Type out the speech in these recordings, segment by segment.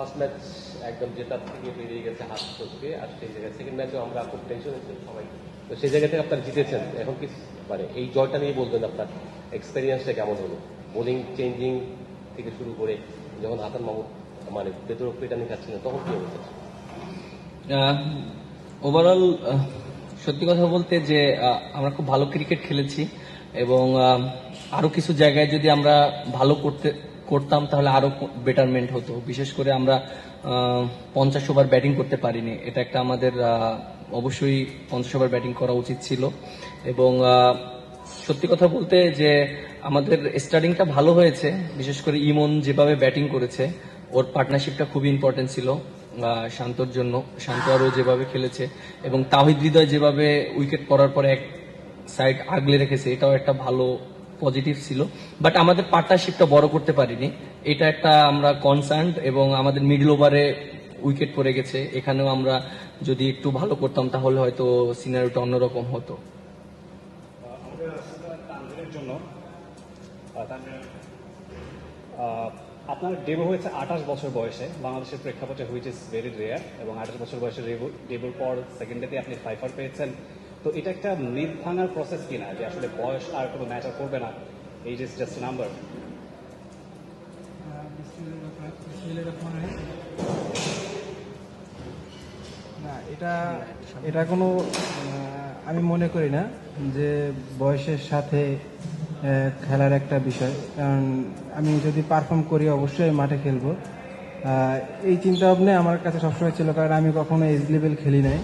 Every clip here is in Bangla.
ফার্স্ট ম্যাচ একদম জেতার থেকে বেরিয়ে গেছে হাত করতে আর সেই জায়গায় সেকেন্ড ম্যাচেও আমরা খুব টেনশন ছিল সবাই। তো সেই জায়গা থেকে আপনারা জিতেছেন। এখন কি মানে এই জয়টা নিয়ে বলবেন আপনার এক্সপেরিয়েন্সটা কেমন হলো? বোলিং চেঞ্জিং থেকে শুরু করে যখন হাসান মাহমুদ মানে ভেতর পেটানি খাচ্ছিলেন তখন কি অবস্থা ওভারঅল সত্যি কথা বলতে যে আমরা খুব ভালো ক্রিকেট খেলেছি এবং আহ, আরও কিছু জায়গায় যদি আমরা ভালো করতে করতাম, তাহলে আরও বেটারমেন্ট হতো। বিশেষ করে আমরা পঞ্চাশ ওভার ব্যাটিং করতে পারিনি। এটা একটা আমাদের অবশ্যই পঞ্চাশ ওভার ব্যাটিং করা উচিত ছিল। এবং সত্যি কথা বলতে যে আমাদের স্টার্টিংটা ভালো হয়েছে। বিশেষ করে ইমন যেভাবে ব্যাটিং করেছে, ওর পার্টনারশিপটা খুবই ইম্পর্টেন্ট ছিল শান্তর জন্য। শান্ত আরও যেভাবে খেলেছে এবং তাহিদ হৃদয় যেভাবে উইকেট পড়ার পরে এক সাইড আগলে রেখেছে, এটাও একটা ভালো পজিটিভ ছিল বাট আমাদের পার্টনারশিপটা বড় করতে পারিনি। এটা একটা আমরা কনসার্ন এবং আমাদের মিডল ওভারে উইকেট পড়ে গেছে। এখানেও আমরা যদি একটু ভালো করতাম, তাহলে হয়তো সিনারিটা অন্যরকম হতো। আপনার ডেবু হয়েছে আঠাশ বছর বয়সে। বাংলাদেশের প্রেক্ষাপটে হুইচ ইজ ভেরি রেয়ার এবং আঠাশ বছর বয়সে ডেবুর পর সেকেন্ডেতে আপনি ফাইফার পেয়েছেন। তো এটা একটা মিথ ভাঙার প্রসেস কিনা, যে আসলে বয়স আর কোনো ম্যাটার করবে না, এই ইজ জাস্ট নাম্বার না, এটা এটা কোনো আমি মনে করি না যে বয়সের সাথে খেলার একটা বিষয়। কারণ আমি যদি পারফর্ম করি, অবশ্যই মাঠে খেলব। এই চিন্তা ভাবনা আমার কাছে সবসময় ছিল, কারণ আমি কখনো এজ লেভেল খেলি নাই।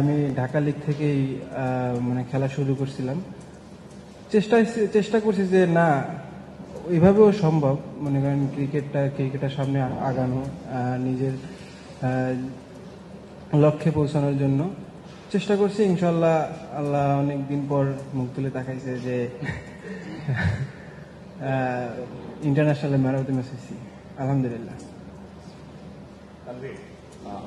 আমি ঢাকা লিগ থেকেই মানে খেলা শুরু করছিলাম। চেষ্টা চেষ্টা করছি যে না, ওইভাবেও সম্ভব। মনে করেন ক্রিকেটটা, ক্রিকেটের সামনে আগানো নিজের লক্ষ্যে পৌঁছানোর জন্য। চেষ্টা করছি ইনশাল্লাহ আল্লাহ অনেক দিন পর মুখ তুলে তাকাইছে যে international man of the match হয়েছি আলহামদুলিল্লাহ।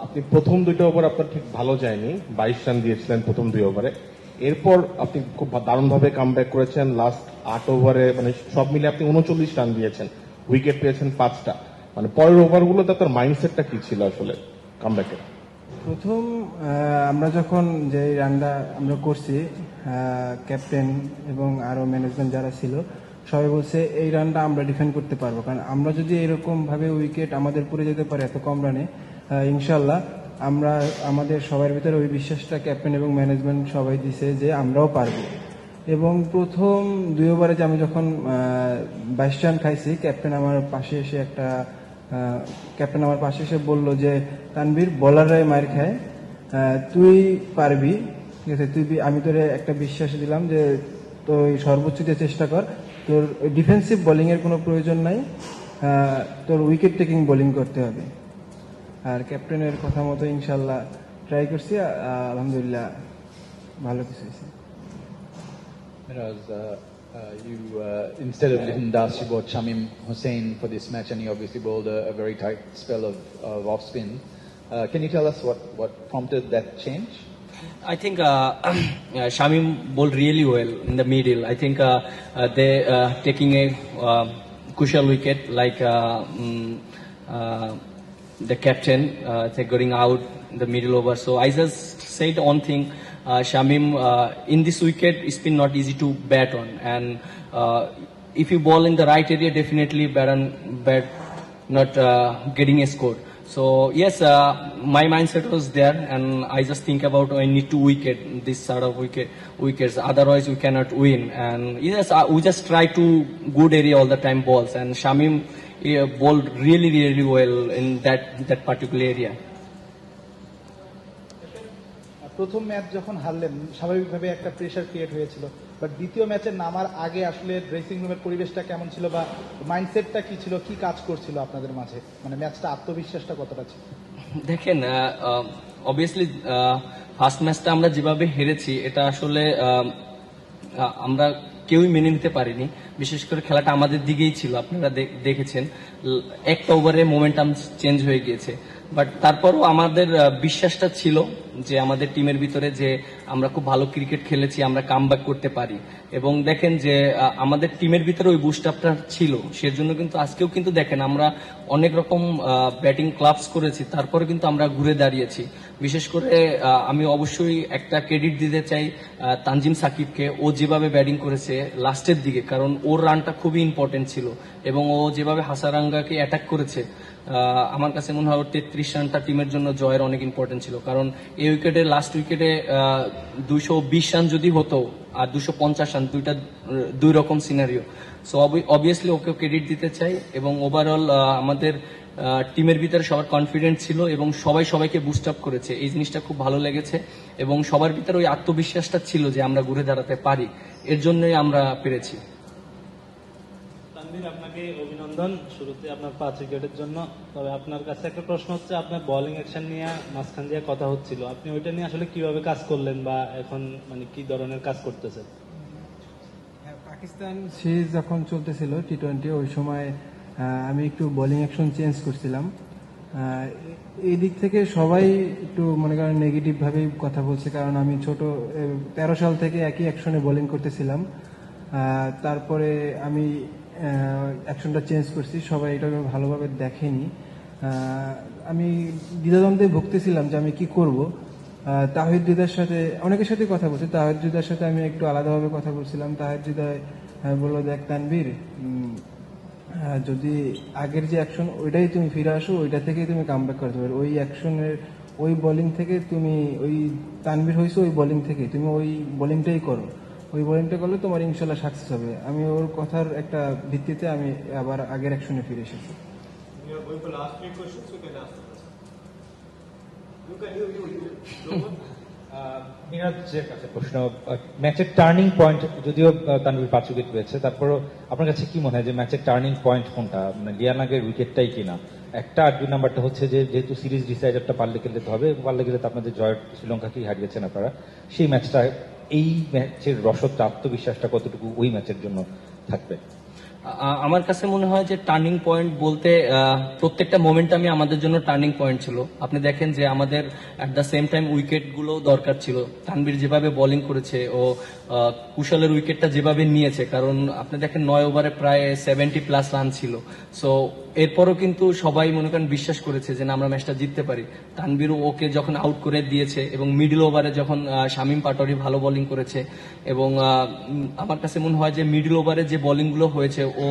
আপনি প্রথম দুইটা ওভার আপনার ঠিক ভালো যায়নি। বাইশ রান দিয়েছিলেন প্রথম দুই ওভারে এরপর আপনি খুব দারুণভাবে কাম করেছেন। লাস্ট আট ওভারে মানে সব মিলে আপনি উনচল্লিশ রান দিয়েছেন। উইকেট পেয়েছেন পাঁচটা। মানে পরের ওভারগুলোতে আপনার মাইন্ডসেটটা কি ছিল আসলে কামব্যাকের প্রথম আমরা যখন যে রানটা আমরা করছি ক্যাপ্টেন এবং আরও ম্যানেজমেন্ট যারা ছিল, সবাই বলছে, এই রানটা আমরা ডিফেন্ড করতে পারব। কারণ আমরা যদি এরকম ভাবে উইকেট আমাদের পড়ে যেতে পারে এত কম রানে ইনশাল্লাহ আমরা আমাদের সবার ভিতরে ওই বিশ্বাসটা ক্যাপ্টেন এবং ম্যানেজমেন্ট সবাই দিছে যে আমরাও পারব। এবং প্রথম দুই ওভারে যে আমি যখন বাইশ রান খাইছি ক্যাপ্টেন আমার পাশে এসে একটা ক্যাপ্টেন আমার পাশে এসে বলল যে তানবীর বলাররাই মার খায়। তুই পারবি, ঠিক আছে, তুই আমি তোরে একটা বিশ্বাস দিলাম যে, তুই সর্বোচ্চ দিয়ে চেষ্টা কর। তোর ডিফেন্সিভ বোলিং এর কোনো প্রয়োজন নাই। তোর উইকেট টেকিং বোলিং করতে হবে। আর ক্যাপ্টেনের কথা মতো ইনশাল্লাহ ট্রাই করছি আলহামদুলিল্লাহ ভালো কিছু হয়েছে uh, uh, you, uh, instead of Linden Das, you bought Shamim Hussain for this match, and he obviously bowled a, a very tight spell of, of off spin. Uh, can you tell us what, what prompted that change? I think uh, uh, Shamim bowled really well in the middle. I think uh, uh, they uh, taking a uh, crucial wicket like uh, mm, uh, the captain uh, going out the middle over. So I just said one thing. Uh, Shamim, uh, in this wicket, it's been not easy to bat on, and uh, if you bowl in the right area, definitely bat on bat not uh, getting a score. So yes, uh, my mindset was there, and I just think about I need to wicket this sort of wicket wickets. Otherwise, we cannot win. And yes, uh, we just try to good area all the time balls. And Shamim uh, bowled really really well in that that particular area. প্রথম ম্যাচ যখন হারলেন স্বাভাবিকভাবে একটা প্রেশার ক্রিয়েট হয়েছিল। বাট দ্বিতীয় ম্যাচে নামার আগে আসলে ড্রেসিং রুমের পরিবেশটা কেমন ছিল বা মাইন্ডসেটটা কি ছিল কি কাজ করছিল আপনাদের মাঝে? মানে ম্যাচটা আত্মবিশ্বাসটা কতটা ছিল? দেখেন অবভিয়াসলি ফার্স্ট ম্যাচটা আমরা যেভাবে হেরেছি এটা আসলে আমরা কেউই মেনে নিতে পারেনি। বিশেষ করে খেলাটা আমাদের দিকেই ছিল, আপনারা দেখেছেন। একটা ওভারে মোমেন্টাম চেঞ্জ হয়ে গিয়েছে। বাট তারপরও আমাদের বিশ্বাসটা ছিল যে আমাদের টিমের ভিতরে যে আমরা খুব ভালো ক্রিকেট খেলেছি, আমরা কাম করতে পারি। এবং দেখেন যে আমাদের টিমের ভিতরে ওই বুস্টাপটা ছিল। সেজন্য কিন্তু আজকেও কিন্তু দেখেন আমরা অনেক রকম ব্যাটিং ক্লাবস করেছি, তারপরে কিন্তু আমরা ঘুরে দাঁড়িয়েছি। বিশেষ করে আমি অবশ্যই একটা ক্রেডিট দিতে চাই তানজিম সাকিবকে। ও যেভাবে ব্যাটিং করেছে লাস্টের দিকে, কারণ ওর রানটা খুবই ইম্পর্টেন্ট ছিল এবং ও যেভাবে হাসারাঙ্গাকে অ্যাটাক করেছে আমার কাছে মনে হয় ওর তেত্রিশ রানটা টিমের জন্য জয়ের অনেক ইম্পর্টেন্ট ছিল। কারণ এই উইকেটে লাস্ট উইকেটে দুইশো বিশ রান যদি হতো আর দুশো পঞ্চাশ রান, দুইটা দুই রকম scenario so obviously okay credit দিতে চাই এবং ওভারঅল আমাদের টিমের ভিতরে সবার কনফিডেন্ট ছিল এবং সবাই সবাইকে বুস্ট আপ করেছে। এই জিনিসটা খুব ভালো লেগেছে এবং সবার ভিতরে ওই আত্মবিশ্বাসটা ছিল যে আমরা ঘুরে দাঁড়াতে পারি। এর জন্যই আমরা পেরেছি। তানভীর আপনাকে অভিনন্দন। শুরুতে আপনার পাঁচ উইকেটের জন্য। তবে আপনার কাছে একটা প্রশ্ন হচ্ছে আপনার বোলিং অ্যাকশন নিয়ে মাঝখান দিয়ে কথা হচ্ছিল। আপনি ওইটা নিয়ে আসলে কীভাবে কাজ করলেন বা এখন মানে কি ধরনের কাজ করতেছেন? হ্যাঁ, পাকিস্তান সিরিজ যখন চলতেছিল টি টোয়েন্টি ওই সময় আমি একটু বোলিং অ্যাকশন চেঞ্জ করছিলাম। এই দিক থেকে সবাই একটু মনে করেন নেগেটিভ ভাবেই কথা বলছে, কারণ আমি ছোট তেরো সাল থেকে একই অ্যাকশনে বোলিং করতেছিলাম। তারপরে আমি অ্যাকশনটা চেঞ্জ করছি, সবাই এটা ভালোভাবে দেখেনি। আমি দ্বিধাদ্বন্দ্বে ভুগতেছিলাম যে আমি কি করব। তাহিদ দিদার সাথে, অনেকের সাথে কথা বলছি তাহিদ দিদার সাথে আমি একটু আলাদাভাবে কথা বলছিলাম। তাহিদ দিদায় বলল, দেখ তানবীর যদি আগের যে অ্যাকশন ওইটাই তুমি ফিরে আসো, ওইটা থেকেই তুমি কাম ব্যাক করতে পারো ওই অ্যাকশনের ওই বোলিং থেকে তুমি, ওই তানবীর হয়েছো ওই বোলিং থেকে তুমি ওই বোলিংটাই করো। ওই বলিংটা করলে তোমার ইনশাল্লাহ সাকসেস হবে। আমি ওর কথার একটা ভিত্তিতে আমি আবার আগের অ্যাকশনে ফিরে এসেছি। মিরাজের কাছে প্রশ্ন ম্যাচের টার্নিং পয়েন্ট যদিও তানভীর পাঁচ উইকেট পেয়েছে তারপরও আপনার কাছে কি মনে হয় যে ম্যাচের টার্নিং পয়েন্ট কোনটা? মানে লিয়ানাগের উইকেটটাই কিনা? একটা আর দুই নাম্বারটা হচ্ছে যে, যেহেতু সিরিজ ডিসাইডারটা পারলে খেলতে হবে, পারলে গেলে তো আপনাদের জয় শ্রীলঙ্কাকেই হারিয়েছেন আপনারা সেই ম্যাচটা, এই ম্যাচের রসদটা আত্মবিশ্বাসটা কতটুকু ওই ম্যাচের জন্য থাকবে? আমার কাছে মনে হয় যে টার্নিং পয়েন্ট বলতে প্রত্যেকটা মোমেন্টামই আমাদের জন্য টার্নিং পয়েন্ট ছিল। আপনি দেখেন যে আমাদের অ্যাট দ্য সেম টাইম উইকেটগুলো দরকার ছিল। তানবীর যেভাবে বোলিং করেছে ও কুশলের উইকেটটা যেভাবে নিয়েছে, কারণ আপনি দেখেন নয় ওভারে প্রায় সেভেন্টি প্লাস রান ছিল। সো এরপরও কিন্তু সবাই মনে করেন বিশ্বাস করেছে যে না, আমরা ম্যাচটা জিততে পারি। তানবীর ওকে যখন আউট করে দিয়েছে এবং মিডল ওভারে যখন শামীম পাটোয়ারি ভালো বোলিং করেছে এবং আমার কাছে মনে হয় যে মিডল ওভারে যে বোলিংগুলো হয়েছে ও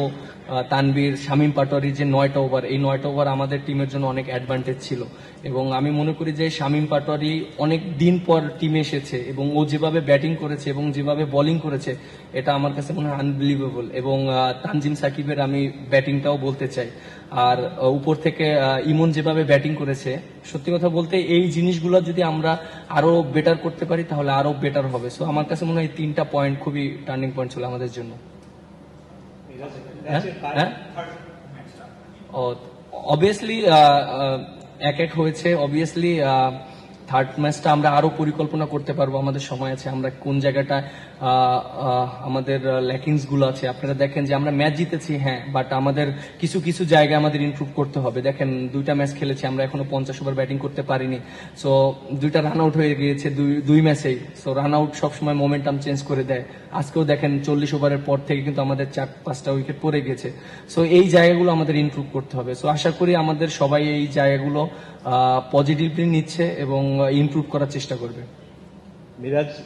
তানবীর, শামীম পাটোয়ারির যে নয়টা ওভার এই নয়টা ওভার আমাদের টিমের জন্য অনেক অ্যাডভান্টেজ ছিল। এবং আমি মনে করি যে শামীম পাটোয়ারি অনেক দিন পর টিমে এসেছে এবং ও যেভাবে ব্যাটিং করেছে এবং যেভাবে বোলিং করেছে, এটা আমার কাছে মনে হয় আনবিলিভেবল এবং তানজিম সাকিবের আমি ব্যাটিংটাও বলতে চাই। আর উপর থেকে ইমন যেভাবে ব্যাটিং করেছে, সত্যি কথা বলতে এই জিনিসগুলো যদি আমরা আরও বেটার করতে পারি, তাহলে আরও বেটার হবে। সো আমার কাছে মনে হয় তিনটা পয়েন্ট খুবই টার্নিং পয়েন্ট ছিল আমাদের জন্য। হ্যাঁ হ্যাঁ অবভিয়াসলি এক এক হয়েছে। অবভিয়াসলি থার্ড ম্যাচটা আমরা আরও পরিকল্পনা করতে পারব। আমাদের সময় আছে। আমরা কোন জায়গাটা আমাদের ল্যাকিংসগুলো আছে। আপনারা দেখেন যে আমরা ম্যাচ জিতেছি হ্যাঁ বাট আমাদের কিছু কিছু জায়গায় আমাদের ইমপ্রুভ করতে হবে। দেখেন, দুইটা ম্যাচ খেলেছি, আমরা এখনও পঞ্চাশ ওভার ব্যাটিং করতে পারিনি। সো দুইটা রান আউট হয়ে গিয়েছে দুই দুই ম্যাচেই সো রান আউট সবসময় মোমেন্টাম চেঞ্জ করে দেয়। আজকেও দেখেন চল্লিশ ওভারের পর থেকে কিন্তু আমাদের চার, পাঁচটা উইকেট পড়ে গেছে সো এই জায়গাগুলো আমাদের ইমপ্রুভ করতে হবে। সো আশা করি আমাদের সবাই এই জায়গাগুলো পজিটিভলি নিচ্ছে এবং ইমপ্রুভ করার চেষ্টা করবে। মিরাজ?